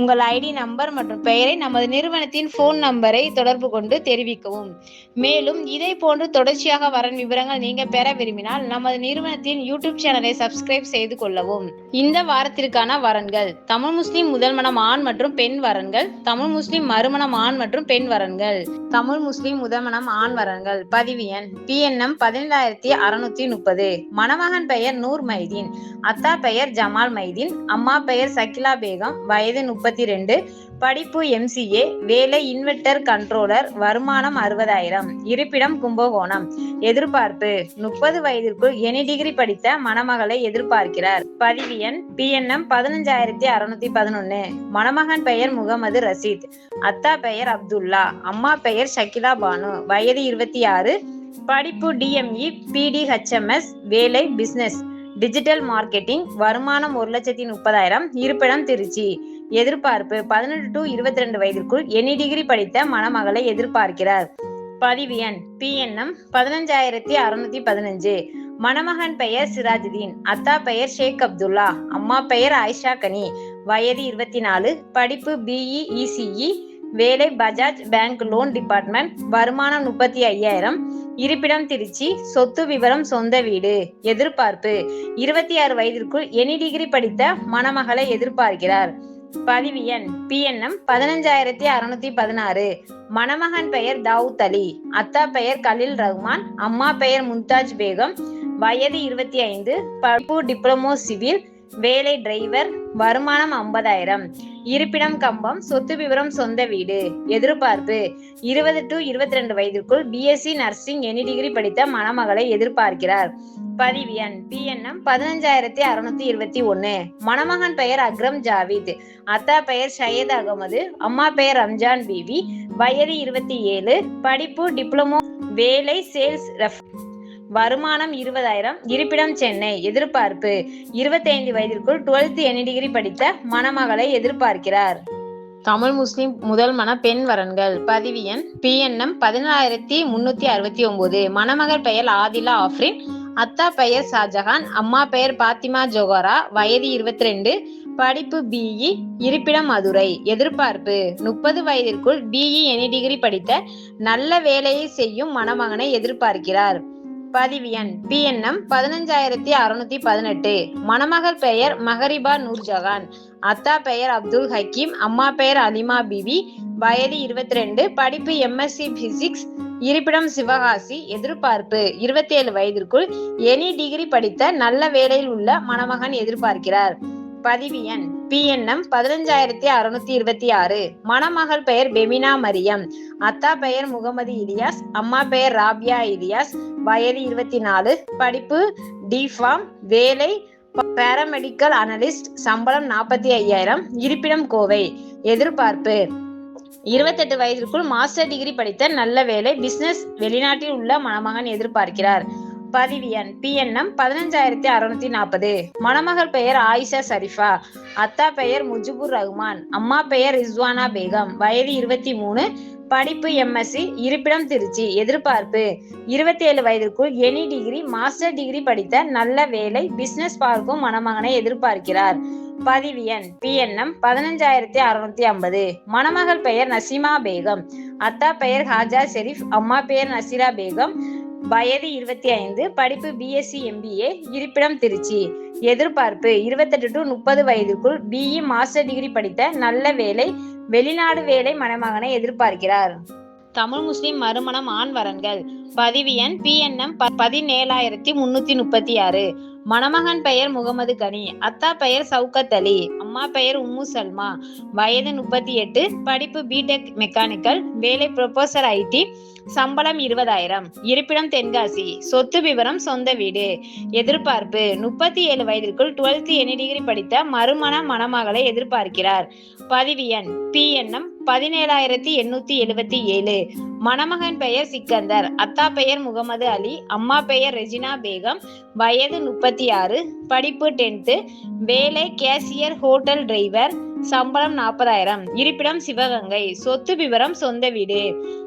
உங்கள் ID number மற்றும் பெயரை நமது நிறுவனத்தின் ஃபோன் நம்பரை தொடர்பு கொண்டு தெரிவிக்கவும். மேலும் இதே போன்று தொடர்ச்சியாக வரன் விவரங்கள் நீங்க பெற விரும்பினால் நமது நிறுவனத்தின் யூடியூப் சேனலை சப்ஸ்கிரைப் செய்து கொள்ளவும். இந்த வாரத்திற்கான வரன்கள் தமிழ் முஸ்லிம் முதல்மணம் ஆண் மற்றும் பெண் வரன்கள் தமிழ் முஸ்லிம் மறுமணம் ஆண் மற்றும் பெண் வரன்கள் தமிழ் முஸ்லிம் முதல்மணம் ஆண் வரன்கள் பதிவு எண் பிஎன்எம் பதினேழாயிரத்தி அறுநூத்தி முப்பது மணமகன் பெயர் நூர் மைதீன் அத்தா பெயர் ஜமால் மைதீன் அம்மா பெயர் சக்கிலா பேகம் வயது முப்பத்தி ரெண்டு படிப்பு எம்சிஏ வேலை இன்வெர்டர் கண்ட்ரோலர் வருமானம் அறுபதாயிரம். இருப்பிடம் கும்பகோணம். எதிர்பார்ப்பு முப்பது வயதிற்குள் எனி டிகிரி படித்த மணமகளை எதிர்பார்க்கிறார். பதிவு எண் பிஎன்எம் பதினஞ்சாயிரத்தி அறுநூத்தி பதினொன்னு. மணமகன் பெயர் முகமது ரசீத் அத்தா பெயர் அப்துல்லா. அம்மா பெயர் ஷக்கிலா பானு. வயது இருபத்தி ஆறு. படிப்பு டிஎம்இ பிடிஹெச்எம்எஸ் வேலை பிசினஸ் டிஜிட்டல் மார்க்கெட்டிங் வருமானம் ஒரு லட்சத்தி முப்பதாயிரம் இருப்பிடம் திருச்சி. எதிர்பார்ப்பு பதினெட்டு டு இருபத்தி ரெண்டு வயதிற்குள் எனி டிகிரி படித்த மணமகளை எதிர்பார்க்கிறார். பதிவு எண் பிஎன்எம் பதினஞ்சாயிரத்தி அறுநூத்தி பதினஞ்சு. மணமகன் பெயர் சிராஜுதீன் அத்தா பெயர் ஷேக் அப்துல்லா அம்மா பெயர் ஆயிஷா கனி. வயது இருபத்தி நாலு படிப்பு பிஇ இசிஇ வேலை பஜாஜ் பேங்க் லோன் டிபார்ட்மெண்ட் வருமானம் முப்பத்தி ஐயாயிரம். இருப்பிடம் திருச்சி சொத்து விவரம் சொந்த வீடு. எதிர்பார்ப்பு. இருபத்தி ஆறு வயதிற்குள் எனி டிகிரி படித்த மணமகளை எதிர்பார்க்கிறார். பதிவு எண் பிஎன்எம் பதினஞ்சாயிரத்தி அறுநூத்தி பதினாறு. மணமகன் பெயர் தாவூத் அலி. அத்தா பெயர் கலில் ரஹ்மான். அம்மா பெயர் மும்தாஜ் பேகம். வயது இருபத்தி ஐந்து படிப்பு டிப்ளமோ சிவில். வேலை டிரைவர் வருமானம் ஐம்பதாயிரம். இருப்பிடம் கம்பம் சொத்து விவரம் சொந்த வீடு. எதிர்பார்ப்பு. இருபது டு இருபத்தி ரெண்டு வயதிற்குள் பிஎஸ்சி நர்சிங் எனி டிகிரி படித்த மணமகளை எதிர்பார்க்கிறார். பதிவு எண். பிஎன்எம் பதினஞ்சாயிரத்தி அறுநூத்தி இருபத்தி ஒன்னு. மணமகன் பெயர் அக்ரம் ஜாவித். அத்தா பெயர் ஷயத் அகமது. அம்மா பெயர் ரம்ஜான் பிவி. வயது இருபத்தி ஏழு. படிப்பு டிப்ளமோ வேலை சேல்ஸ் ரெஃப் வருமானம் இருபதாயிரம். இருப்பிடம் சென்னை எதிர்பார்ப்பு. இருபத்தைந்து வயதிற்குள் டுவெல்த் எனி டிகிரி படித்த மணமகளை எதிர்பார்க்கிறார். தமிழ் முஸ்லிம் முதல் மன பெண் வரன்கள். பதிவு எண் பிஎன்எம் பதினாயிரத்தி முன்னூத்தி அறுபத்தி ஒன்பது. மணமகள் பெயர் ஆதிலா ஆஃப்ரின். அத்தா பெயர் ஷாஜஹான் அம்மா பெயர் பாத்திமா ஜோகாரா வயது இருபத்தி ரெண்டு படிப்பு பிஇ இருப்பிடம் மதுரை. எதிர்பார்ப்பு முப்பது வயதிற்குள் பிஇ எனி டிகிரி படித்த நல்ல வேலையை செய்யும் மணமகனை எதிர்பார்க்கிறார். பதிவு எண் பிஎன்எம் பதினஞ்சாயிரத்தி அறுநூத்தி பதினெட்டு. மணமகள் பெயர் மகரிபா நூர்ஜஹான் அத்தா பெயர் அப்துல் ஹக்கீம். அம்மா பெயர் அலிமா பிபி. வயது இருபத்தி ரெண்டு படிப்பு எம்எஸ்சி பிசிக்ஸ். இருப்பிடம் சிவகாசி. எதிர்பார்ப்பு இருபத்தி ஏழு வயதிற்குள் எனி டிகிரி படித்த நல்ல வேலையில் உள்ள மணமகன் எதிர்பார்க்கிறார். பதிவு எண் பிஎன்எம் பதினஞ்சாயிரத்தி அறுநூத்தி இருபத்தி ஆறு. மணமகள் பெயர் பெமினா மரியம். அத்தா பெயர் முகமது இலியாஸ். அம்மா பெயர் ராபியா இலியாஸ். வயது இருபத்தி நாலு. படிப்பு டிஃபார்ம் வேலை பாராமெடிக்கல் அனலிஸ்ட். சம்பளம் நாற்பத்தி ஐயாயிரம். இருப்பிடம் கோவை. எதிர்பார்ப்பு. இருபத்தெட்டு வயதிற்குள் மாஸ்டர் டிகிரி படித்த நல்ல வேலை பிசினஸ் வெளிநாட்டில் உள்ள மணமகன் எதிர்பார்க்கிறார். பதிவு எண் பிஎன்எம் பதினஞ்சாயிரத்தி அறுநூத்தி நாற்பது மணமகள் பெயர் ஆயிஷா சரிஃபா அத்தா பெயர் முஜிபுர் ரஹ்மான். அம்மா பெயர் ரிஸ்வானா பேகம். வயது இருபத்தி மூணு. படிப்பு எம்எஸ்சி. இருப்பிடம் திருச்சி. எதிர்பார்ப்பு. இருபத்தி ஏழு வயதிற்குள் எனி டிகிரி மாஸ்டர் டிகிரி படித்த நல்ல வேலை பிசினஸ் பார்க்கும் மணமகனை எதிர்பார்க்கிறார். பதிவு எண் பிஎன்எம் பதினஞ்சாயிரத்தி அறுநூத்தி ஐம்பது. மணமகள் பெயர் நசீமா பேகம். அத்தா பெயர் ஹாஜா ஷெரீப் அம்மா பெயர் நசீரா பேகம். வயது இருபத்தி ஐந்து படிப்பு பிஎஸ்சி எம்பிஏ இருப்பிடம் திருச்சி. எதிர்பார்ப்பு இருபத்தெட்டு டு முப்பது வயதுக்குள் பிஇ மாஸ்டர் டிகிரி படித்த நல்ல வேலை வெளிநாடு வேலை மணமகனை எதிர்பார்க்கிறார். தமிழ் முஸ்லிம் மறுமணம் ஆண் வரன்கள். பதிவு எண் பிஎன்எம் பதினேழாயிரத்தி முன்னூத்தி முப்பத்தி ஆறு. மணமகன் பெயர் முகமது கனி அத்தா பெயர் சவுகத் அலி அம்மா பெயர் உம்மு சல்மா. வயது முப்பத்தி எட்டு படிப்பு பிடெக் மெக்கானிக்கல் வேலை ப்ரொபோசர் ஐடி சம்பளம் இருபதாயிரம். இருப்பிடம் தென்காசி சொத்து விவரம் சொந்த வீடு. எதிர்பார்ப்பு முப்பத்தி ஏழு வயதிற்குள் டுவெல்த் எனி டிகிரி படித்த மறுமண மணமகளை எதிர்பார்க்கிறார். பதிவு எண் பிஎன்எம் பதினேழாயிரத்தி எண்ணூத்தி எழுபத்தி ஏழு. மணமகன் பெயர் சிக்கந்தர். அத்தா பெயர் முகமது அலி. அம்மா பெயர் ரெஜினா பேகம். வயது முப்பத்தி ஆறு படிப்பு டென்த்து வேலை கேசியர் ஹோட்டல் டிரைவர் சம்பளம் நாற்பதாயிரம். இருப்பிடம் சிவகங்கை. சொத்து விவரம் சொந்த வீடு.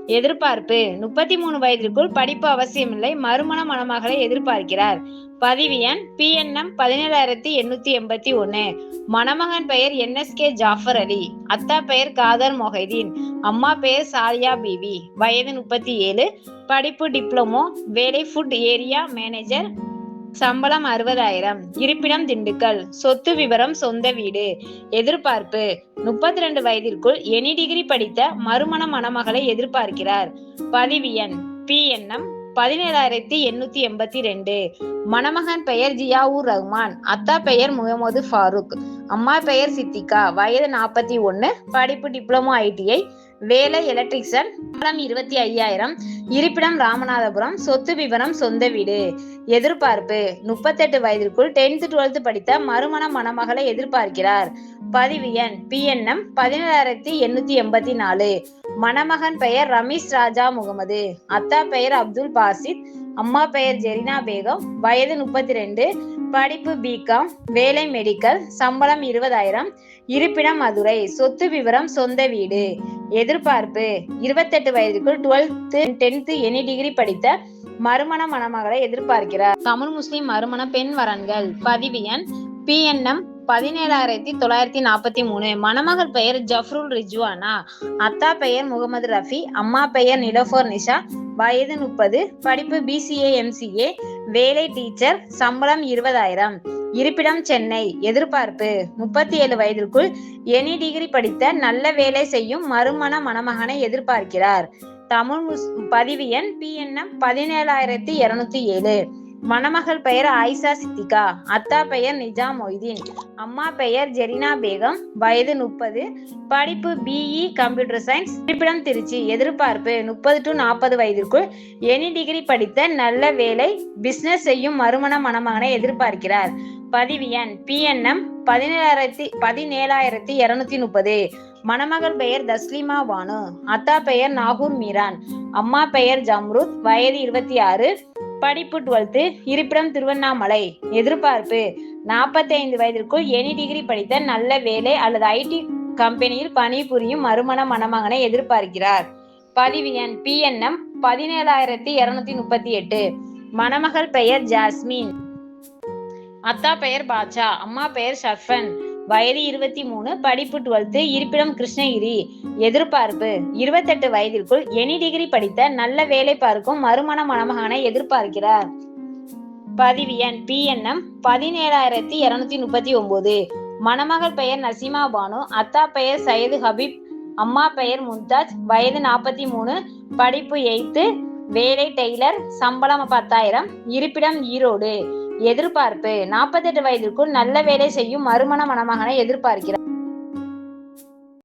எதிர்பார்ப்பு. முப்பத்தி மூணு வயதிற்குள் படிப்பு அவசியமில்லை. மறுமண மணமகளை எதிர்பார்க்கிறார். பதிவு எண் பிஎன்எம் பதினேழாயிரத்தி எண்ணூத்தி எண்பத்தி ஒன்னு. மணமகன் பெயர் என்எஸ்கே ஜாஃபர் அலி. அத்தா பெயர் காதர் மொஹைதீன். அம்மா பெயர் சாலியா பிவி. வயது முப்பத்தி ஏழு. படிப்பு டிப்ளமோ வேலை ஃபுட் ஏரியா மேனேஜர் சம்பளம் அறுபதாயிரம். இருப்பிடம் திண்டுக்கல். சொத்து விவரம் சொந்த வீடு. எதிர்பார்ப்பு. முப்பத்தி ரெண்டு வயதிற்குள் எனி டிகிரி படித்த மறுமண மணமகளை எதிர்பார்க்கிறார். பதிவு எண். பிஎன்எம் பதினேழாயிரத்தி எண்ணூத்தி எண்பத்தி ரெண்டு மணமகன் பெயர் ஜியாவூர் ரஹ்மான். அத்தா பெயர் முகமது ஃபாரூக். அம்மா பெயர் சித்திகா. வயது நாற்பத்தி ஒன்னு. படிப்பு டிப்ளமோ ஐடிஐ வேலை எலக்ட்ரிஷியன் சம்பளம் இருபத்தி ஐயாயிரம். இருப்பிடம் ராமநாதபுரம் சொத்து விவரம் சொந்த வீடு. எதிர்பார்ப்பு முப்பத்தெட்டு வயதிற்குள் டென்த் டுவெல்த் படித்த மறுமண மணமகளை எதிர்பார்க்கிறார். பதிவு எண் பிஎன்எம் பதினேழாயிரத்தி எண்ணூத்தி எண்பத்தி நாலு. மணமகன் பெயர் ரமீஷ் ராஜா முகமது. அத்தா பெயர் அப்துல் பாசித். அம்மா பெயர் ஜெரினா பேகம். வயது முப்பத்தி ரெண்டு. படிப்பு பிகாம் வேலை மெடிக்கல் சம்பளம் இருபதாயிரம் இருப்பிடம் மதுரை சொத்து விவரம் சொந்த வீடு. எதிர்பார்ப்பு இருபத்தெட்டு வயதுக்குள் டுவெல்த்து டென்த்து எனி டிகிரி படித்த மறுமண மணமகளை எதிர்பார்க்கிறார். தமிழ் முஸ்லிம் மறுமண பெண் வரன்கள். பதிவு எண் பிஎன்எம் பதினேழாயிரத்தி தொள்ளாயிரத்தி நாற்பத்தி மூணு. மணமகள் பெயர் ஜஃப்ருல் ரிஜ்வானா. அத்தா பெயர் முகமது ரஃபி. அம்மா பெயர் நிலோஃபர் நிஷா. வயது முப்பது படிப்பு பிசிஏ எம்சிஏ வேலை டீச்சர் சம்பளம் இருபதாயிரம். இருப்பிடம் சென்னை எதிர்பார்ப்பு. முப்பத்தி ஏழு வயதிற்குள் எனி டிகிரி படித்த நல்ல வேலை செய்யும் மறுமண மணமகனை எதிர்பார்க்கிறார். தமிழ் பதிவு எண் பிஎன்எம் பதினேழாயிரத்தி இருநூத்தி ஏழு. மணமகள் பெயர் ஆயிஷா சித்திகா அத்தா பெயர் நிஜாம் மொய்தீன் அம்மா பெயர் ஜெரினா பேகம் வயது முப்பது படிப்பு பிஇ கம்ப்யூட்டர் சயின்ஸ் இருப்பிடம் திருச்சி எதிர்பார்ப்பு முப்பது டு நாற்பது வயதிற்குள் எனி டிகிரி படித்த நல்ல வேலை பிசினஸ் செய்யும் மறுமண மணமகனை எதிர்பார்க்கிறார். பதிவு எண் பிஎன்எம் பதினேழாயிரத்தி பதினேழாயிரத்தி இருநூத்தி முப்பது. மணமகள் பெயர் தஸ்லிமா வானு அத்தா பெயர் நாகூர் மீரான் அம்மா பெயர் ஜம்ருத் வயது இருபத்தி ஆறு படிப்பு டுவெல்த்து இருப்பிடம் திருவண்ணாமலை. எதிர்பார்ப்பு. நாற்பத்தைந்து வயதிற்குள் எனி டிகிரி படித்த நல்ல வேலை அல்லது ஐடி கம்பெனியில் பணிபுரியும் மறுமண மணமகனை எதிர்பார்க்கிறார். பதிவு எண் பிஎன்எம் பதினேழாயிரத்தி இருநூத்தி முப்பத்தி எட்டு. மணமகள் பெயர் ஜாஸ்மின். அத்தா பெயர் பாட்சா அம்மா பெயர் ஷர்ஃபன் வயது இருபத்தி மூணு படிப்பு டுவெல்த்து இருப்பிடம் கிருஷ்ணகிரி. எதிர்பார்ப்பு இருபத்தெட்டு வயதிற்குள் எனி டிகிரி படித்த நல்ல வேலை பார்க்கும் மறுமண மணமகனை எதிர்பார்க்கிறார். பதிவு எண் பிஎன்எம் பதினேழாயிரத்தி இருநூத்தி முப்பத்தி ஒன்பது. மணமகள் பெயர் நசீமா பானு அத்தா பெயர் சையது ஹபீப் அம்மா பெயர் மும்தாஜ் வயது நாற்பத்தி மூணு படிப்பு எய்த்து வேலை டெய்லர் சம்பளம் பத்தாயிரம் இருப்பிடம் ஈரோடு. எதிர்பார்ப்பு. நாற்பத்தெட்டு வயதிற்குள் நல்ல வேலை செய்யும் மறுமண மணமகனை எதிர்பார்க்கிறார்.